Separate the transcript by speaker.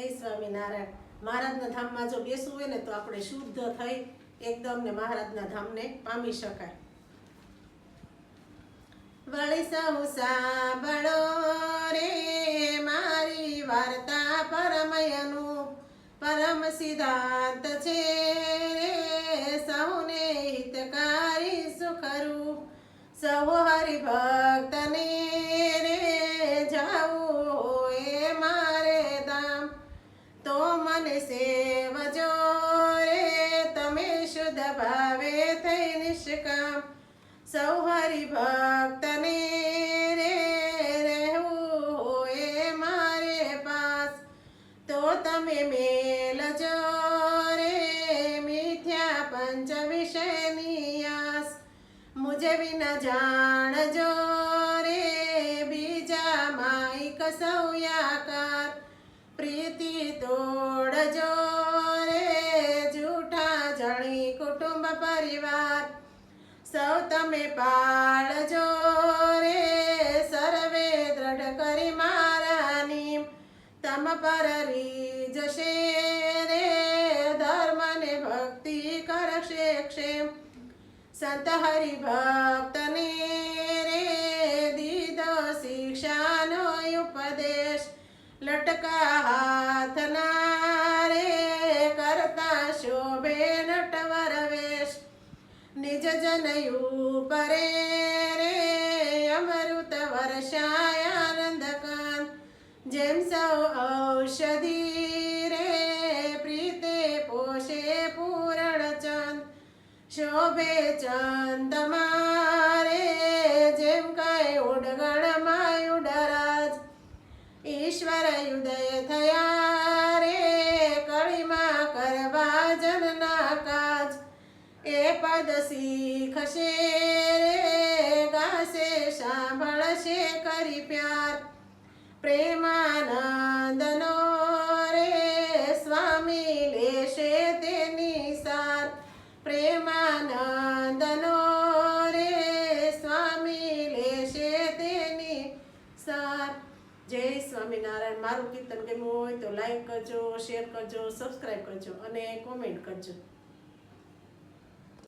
Speaker 1: સ્વામિનારાયણ. મહારાજના ધામમાં જો બેસવું હોય ને તો આપણે શુદ્ધ થઈ એકદમ ને મહારાજના ધામને પામી શકાય. વળી સૌ સાંભળો રે મારી વાર્તા પરમયનું પરમ સિદ્ધાંત છે રે. સૌને હિતકારી સુખરૂપ. સૌ હરિભક્તને તો મને સેવજો રે તમે શુદ્ધ ભાવે થઈ નિષ્કામ. સૌ હરિભક્તને રે, રહેવું હોય મારે પાસ. તો તમે મેલજો રે મિથ્યા પંચ વિષયની આસ. મુજે વિના જાણજો રે બીજા માઈક સૌયાકાર પ્રીતિ તોડજો રે જૂઠા જણી કુટુંબ પરિવાર. સૌ તમે પાળજો રે સર્વે દ્રઢ કરી મારાની. તમ પર જશે રે ધર્મ ને ભક્તિ કરશે ક્ષેમ. સંત હરિભક્તને રે, દીધો શિક્ષાનો ઉપદેશ. લટકા હાથના રે કરતા શોભે નટવર વેશ નિજ જન ઉપરે રે અમૃત વર્ષાય આનંદ કાંત જેમ સૌ ઔષધિ રે પ્રીતે પોષે પૂરણ ચંદ શોભે ચંદ એ પદ શીખશે રે, ગાશે, સાંભળશે કરી પ્યાર. પ્રેમાનંદનો રે, સ્વામી લેશે તેની સાર. પ્રેમાનંદનો રે, સ્વામી લેશે તેની સાર. જય સ્વામિનારાયણ. મારું કીર્તન ગમ્યું હોય તો લાઈક કરજો શેર કરજો સબસ્ક્રાઈબ કરજો અને કોમેન્ટ કરજો.